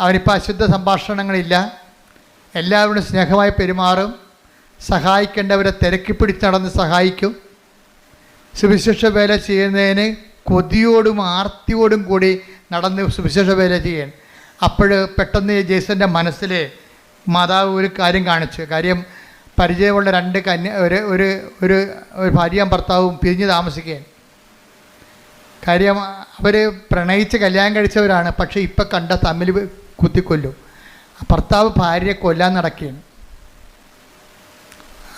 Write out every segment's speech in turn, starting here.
അവനിപ്പോൾ അശുദ്ധ സംഭാഷണങ്ങളില്ല. എല്ലാവരും സ്നേഹമായി പെരുമാറും. സഹായിക്കേണ്ടവരെ തിരക്കി പിടിച്ച് നടന്ന് സഹായിക്കും. സുവിശേഷ വേല ചെയ്യുന്നതിന് കൊതിയോടും ആർത്തിയോടും കൂടി നടന്ന് സുവിശേഷ വേല ചെയ്യാൻ. അപ്പോൾ പെട്ടെന്ന് ജേസന്റെ മനസ്സിൽ മാതാവ് ഒരു കാര്യം കാണിച്ചു. കാര്യം പരിചയമുള്ള രണ്ട് കന്യ ഒരു ഒരു ഒരു ഒരു ഭാര്യയും ഭർത്താവും പിരിഞ്ഞ് താമസിക്കുകയാണ്. കാര്യം അവർ പ്രണയിച്ച് കല്യാണം കഴിച്ചവരാണ്. പക്ഷേ ഇപ്പം കണ്ട തമ്മിൽ കുത്തിക്കൊല്ലും. ഭർത്താവ് ഭാര്യയെ കൊല്ലാൻ നടക്കുകയാണ്.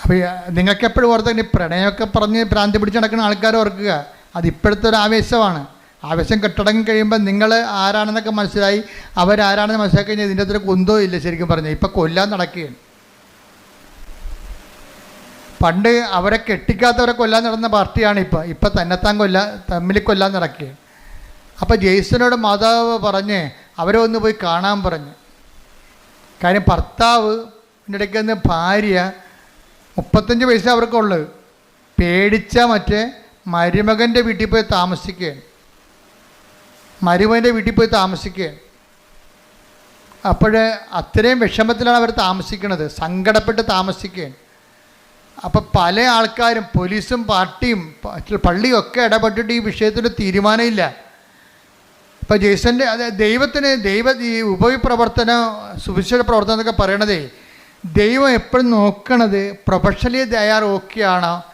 അപ്പോൾ നിങ്ങൾക്ക് എപ്പോഴും ഓർത്ത് പ്രണയമൊക്കെ പറഞ്ഞ് ഭ്രാന്തി പിടിച്ച് നടക്കുന്ന ആൾക്കാർ ഓർക്കുക. അത് ഇപ്പോഴത്തെ ഒരു ആവേശമാണ്. ആവേശം കെട്ടടങ്ങി കഴിയുമ്പോൾ നിങ്ങൾ ആരാണെന്നൊക്കെ മനസ്സിലായി അവരാരാണെന്ന് മനസ്സിലാക്കി കഴിഞ്ഞാൽ ഇതിന്റെ അത്ര കുന്തോ ഇല്ല ശരിക്കും പറഞ്ഞാൽ. ഇപ്പം കൊല്ലാൻ നടക്കുകയാണ്. പണ്ട് അവരെ കെട്ടിക്കാത്തവരെ കൊല്ലാൻ നടന്ന പാർട്ടിയാണ് ഇപ്പോൾ ഇപ്പം തന്നെത്താൻ കൊല്ലാൻ തമ്മിൽ കൊല്ലാൻ നടക്കുകയാണ്. അപ്പോൾ ജെയ്സനോട് മാതാവ് പറഞ്ഞ് അവരെ ഒന്ന് പോയി കാണാൻ പറഞ്ഞു. കാര്യം ഭർത്താവ് ഇടയ്ക്ക് വന്ന് ഭാര്യ മുപ്പത്തഞ്ച് വയസ്സ് അവർക്കുള്ളത്. പേടിച്ച മറ്റേ മരുമകന്റെ വീട്ടിൽ പോയി താമസിക്കുകയാണ് മരുമകന്റെ വീട്ടിൽ പോയി താമസിക്കുകയാണ് അപ്പോൾ അത്രയും വിഷമത്തിലാണ് അവർ താമസിക്കുന്നത് സങ്കടപ്പെട്ട് താമസിക്കുകയാണ് അപ്പോൾ പല ആൾക്കാരും പോലീസും പാർട്ടിയും പള്ളിയും ഒക്കെ ഇടപെട്ടിട്ട് ഈ വിഷയത്തിൽ തീരുമാനമില്ല. ഇപ്പോൾ ജേസന്റെ അത് ദൈവത്തിന് ദൈവ ഈ ഉപവിപ്രവർത്തനം സുവിശേഷ പ്രവർത്തനം എന്നൊക്കെ പറയണതേ ദൈവം എപ്പോഴും നോക്കണത് പ്രൊഫഷണലി തയ്യാർ ഓക്കെയാണോ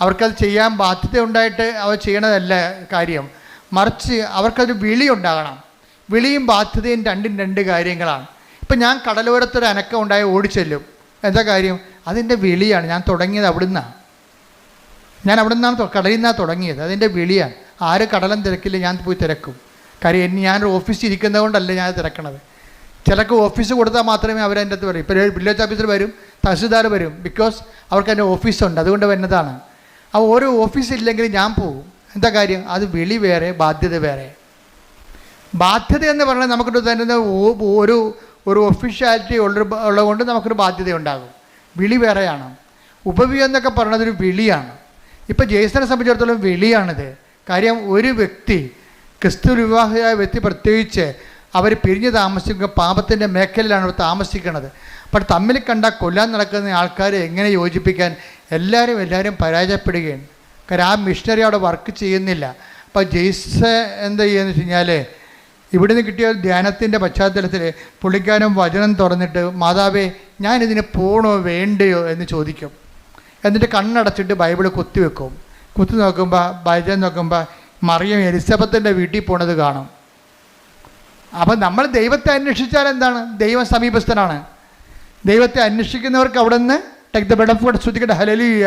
അവർക്കത് ചെയ്യാൻ ബാധ്യത ഉണ്ടായിട്ട് അവർ ചെയ്യണതല്ല കാര്യം. മറിച്ച് അവർക്കത് വിളി ഉണ്ടാകണം. വിളിയും ബാധ്യതയും രണ്ടും രണ്ട് കാര്യങ്ങളാണ്. ഇപ്പം ഞാൻ കടലോരത്തൊരു അനക്കം ഉണ്ടായി ഓടിച്ചെല്ലും. എന്താ കാര്യം? അതിന്റെ വിളിയാണ്. ഞാൻ തുടങ്ങിയത് അവിടുന്നാണ് ഞാൻ അവിടെ നിന്നാണ് കടലിൽ നിന്നാണ് തുടങ്ങിയത്. അതിന്റെ വിളിയാണ്. ആര് കടലം തിരക്കില്ല ഞാൻ പോയി തിരക്കും. കാര്യം ഞാനൊരു ഓഫീസിൽ ഇരിക്കുന്നത് കൊണ്ടല്ല ഞാൻ തിരക്കണത്. ചിലക്ക് ഓഫീസ് കൊടുത്താൽ മാത്രമേ അവരതിന്റെ അകത്ത് വരും. ഇപ്പോൾ വില്ലേജ് ഓഫീസർ വരും തഹസിൽദാർ വരും ബിക്കോസ് അവർക്ക് എന്റെ ഓഫീസുണ്ട് അതുകൊണ്ട് വരുന്നതാണ് ആ ഓരോ ഓഫീസ് ഇല്ലെങ്കിൽ ഞാൻ പോകും എന്താ കാര്യം? അത് വിളി വേറെ ബാധ്യത വേറെ. ബാധ്യത എന്ന് പറഞ്ഞാൽ നമുക്കൊരു തന്നെ ഒരു ഒരു ഒഫീഷ്യാലിറ്റി ഉള്ള ഉള്ളതുകൊണ്ട് നമുക്കൊരു ബാധ്യത ഉണ്ടാകും. വിളി വേറെയാണ്. ഉപവി എന്നൊക്കെ പറയുന്നത് ഒരു വിളിയാണ്. ഇപ്പോൾ ജെയ്സനെ സംബന്ധിച്ചിടത്തോളം വിളിയാണിത്. കാര്യം ഒരു വ്യക്തി ക്രിസ്തു വിവാഹിയായ വ്യക്തി പ്രത്യേകിച്ച് അവർ പിരിഞ്ഞ് താമസിക്കുക പാപത്തിന്റെ മേഖലയിലാണ് അവർ താമസിക്കുന്നത്. അപ്പോൾ തമ്മിൽ കണ്ട കൊല്ലാൻ നടക്കുന്ന ആൾക്കാരെ എങ്ങനെ യോജിപ്പിക്കാൻ എല്ലാവരും എല്ലാവരും പരാജയപ്പെടുകയാണ്. കാരണം ആ മിഷണറി അവിടെ വർക്ക് ചെയ്യുന്നില്ല. അപ്പോൾ ജെയ്സ് എന്താ ചെയ്യുകയെന്ന് വെച്ച് കഴിഞ്ഞാൽ ഇവിടുന്ന് കിട്ടിയ ധ്യാനത്തിന്റെ പശ്ചാത്തലത്തിൽ പുള്ളിക്കാരൻ വചനം തുറന്നിട്ട് മാതാവേ ഞാനിതിന് പോണോ വേണ്ടയോ? എന്ന് ചോദിക്കും. എന്നിട്ട് കണ്ണടച്ചിട്ട് ബൈബിൾ കുത്തിവെക്കും. കുത്തി നോക്കുമ്പോൾ ഭജനം നോക്കുമ്പോൾ മറിയം എലിസബത്തിന്റെ വീട്ടിൽ പോണത് കാണും. അപ്പം നമ്മൾ ദൈവത്തെ അന്വേഷിച്ചാൽ എന്താണ്? ദൈവം സമീപസ്ഥനാണ്. ദൈവത്തെ അന്വേഷിക്കുന്നവർക്ക് അവിടെ നിന്ന് take the bed of God ശ്രുതിക്കട്ടെ ഹലലിയ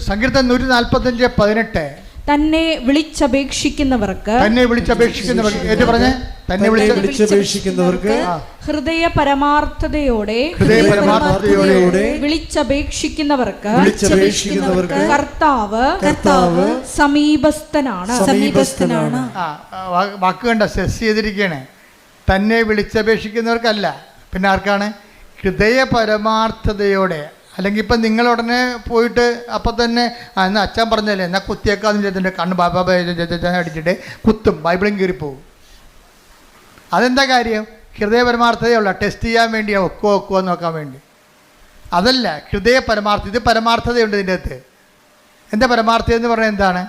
സങ്കീർത്തൻ നൂറ്റി നാൽപ്പത്തഞ്ച് പതിനെട്ട്. തന്നെ വിളിച്ചപേക്ഷിക്കുന്നവർക്ക് തന്നെ വിളിച്ചപേക്ഷിക്കുന്നവർക്ക് ഏറ്റു പറഞ്ഞേ? തന്നെ വിളിച്ച വിളിച്ചപേക്ഷിക്കുന്നവർക്ക് ഹൃദയ പരമാർത്ഥതയോടെ ഹൃദയ പരമാർത്ഥതയോടെ വിളിച്ചപേക്ഷിക്കുന്നവർക്ക് വിളിച്ചപേക്ഷിക്കുന്നവർക്ക് കർത്താവ് കർത്താവ് സമീപസ്ഥനാണ്. സമീപസ്ഥനാണ്. വാക്ക് കണ്ട? സെസ് ചെയ്തിരിക്കുകയാണ് തന്നെ വിളിച്ചപേക്ഷിക്കുന്നവർക്കല്ല. പിന്നെ ആർക്കാണ്? ഹൃദയ പരമാർത്ഥതയോടെ അല്ലെങ്കിൽ ഇപ്പം നിങ്ങൾ ഉടനെ പോയിട്ട് അപ്പം തന്നെ ആ എന്നാൽ അച്ഛൻ പറഞ്ഞല്ലേ എന്നാൽ കുത്തിയേക്കാന്ന് ചെയ്തിട്ട് കണ്ണ് ബാബാ അടിച്ചിട്ട് കുത്തും ബൈബിളും കീറിപ്പോവും. അതെന്താ കാര്യം? ഹൃദയ പരമാർത്ഥതയുള്ള ടെസ്റ്റ് ചെയ്യാൻ വേണ്ടിയാ ഒക്കോ ഒക്കോ നോക്കാൻ വേണ്ടി. അതല്ല ഹൃദയ പരമാർത്ഥ ഇത് പരമാർത്ഥതയുണ്ട് ഇതിന്റെ അകത്ത്. എന്റെ പരമാർത്ഥത എന്ന് പറഞ്ഞാൽ എന്താണ്?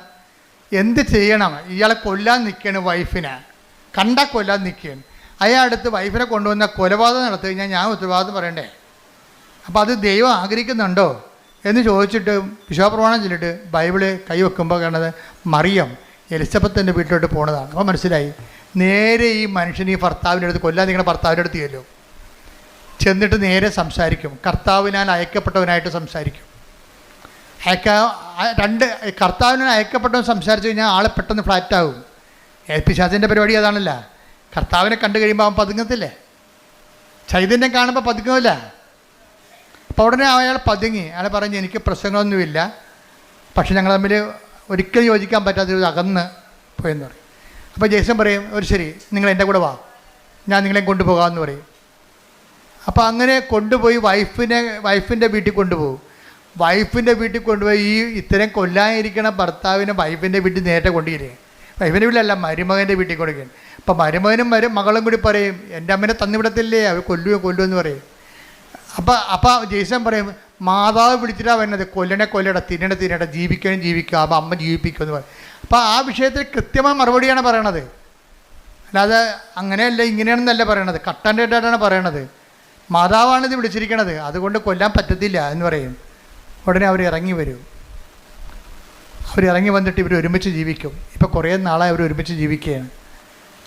എന്ത് ചെയ്യണം? ഇയാളെ കൊല്ലാൻ നിൽക്കുകയാണ് വൈഫിനെ. കണ്ട കൊല്ലാൻ നിൽക്കുകയാണ്. അയാളടുത്ത് വൈഫിനെ കൊണ്ടുവന്ന കൊലപാതകം നടത്തി കഴിഞ്ഞാൽ ഞാൻ ഉത്തരവാദിത്വം പറയണ്ടേ? അപ്പോൾ അത് ദൈവം ആഗ്രഹിക്കുന്നുണ്ടോ എന്ന് ചോദിച്ചിട്ട് വിശ്വാപ്രമാണം ചൊല്ലിട്ട് ബൈബിൾ കൈവെക്കുമ്പോൾ കാണുന്നത് മറിയം എലിസബത്തിന്റെ വീട്ടിലോട്ട് പോണതാണ്. അപ്പോൾ മനസ്സിലായി? നേരെ ഈ മനുഷ്യൻ ഈ ഭർത്താവിന്റെ അടുത്ത് കൊല്ലാൻ നിങ്ങളുടെ ഭർത്താവിന്റെ അടുത്ത് ചെല്ലും. ചെന്നിട്ട് നേരെ സംസാരിക്കും. കർത്താവിനാൽ അയക്കപ്പെട്ടവനായിട്ട് സംസാരിക്കും. അയക്ക രണ്ട് കർത്താവിനാൽ അയക്കപ്പെട്ടവൻ സംസാരിച്ചു കഴിഞ്ഞാൽ ആളെ പെട്ടെന്ന് ഫ്ലാറ്റ് ആകും പിശാചിന്റെ പരിപാടി അതാണല്ല. കർത്താവിനെ കണ്ടു കഴിയുമ്പോൾ അവൻ പതുങ്ങത്തില്ലേ? ചൈതന്യം കാണുമ്പോൾ പതുങ്ങില്ല അപ്പോൾ ഉടനെ അയാൾ പതുങ്ങി. അയാൾ പറഞ്ഞു എനിക്ക് പ്രശ്നങ്ങളൊന്നുമില്ല. പക്ഷെ ഞങ്ങൾ തമ്മിൽ ഒരിക്കലും യോജിക്കാൻ പറ്റാത്ത ഒരു അകന്ന് പോയെന്ന് പറയും. അപ്പോൾ ജേസൻ പറയും ഒരു ശരി നിങ്ങൾ എന്റെ കൂടെ വാ. ഞാൻ നിങ്ങളെ കൊണ്ടുപോകാമെന്ന് പറയും. അപ്പോൾ അങ്ങനെ കൊണ്ടുപോയി വൈഫിനെ വൈഫിന്റെ വീട്ടിൽ കൊണ്ടുപോകും. വൈഫിന്റെ വീട്ടിൽ കൊണ്ടുപോയി ഈ ഇത്തരം കൊല്ലാനിരിക്കണ ഭർത്താവിനെ വൈഫിന്റെ വീട്ടിൽ നേരത്തെ കൊണ്ടുവരിക വൈഫിന്റെ വീട്ടിലല്ല മരുമകന്റെ വീട്ടിൽ കൊടുക്കുകയാണ്. അപ്പോൾ മരുമകനും മരും മകളും കൂടി പറയും എന്റെ അമ്മനെ തന്നിവിടത്തില്ലേ? അവർ കൊല്ലുകയോ കൊല്ലുമെന്ന് പറയും. അപ്പം അപ്പം ജെയ്സൻ പറയും മാതാവ് പിടിച്ചിട്ടാണ് വരുന്നത്. കൊല്ലണെ കൊല്ലട തിന്നണ തിന്നട ജീവിക്കണം ജീവിക്കുക അപ്പം അമ്മ ജീവിപ്പിക്കുമെന്ന് പറയും. അപ്പം ആ വിഷയത്തിൽ കൃത്യമായ മറുപടിയാണ് പറയണത്. അല്ലാതെ അങ്ങനെയല്ല ഇങ്ങനെയാണെന്നല്ല പറയണത്. കട്ടന്റെ ഇട്ടാണ് പറയണത്. മാതാവാണ് ഇത് വിളിച്ചിരിക്കണത്. അതുകൊണ്ട് കൊല്ലാൻ പറ്റത്തില്ല എന്ന് പറയും. ഉടനെ അവർ ഇറങ്ങി വരും. അവർ ഇറങ്ങി വന്നിട്ട് ഇവർ ഒരുമിച്ച് ജീവിക്കും. ഇപ്പോൾ കുറേ നാളായി അവർ ഒരുമിച്ച് ജീവിക്കുകയാണ്.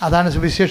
അതാണ് സുവിശേഷം.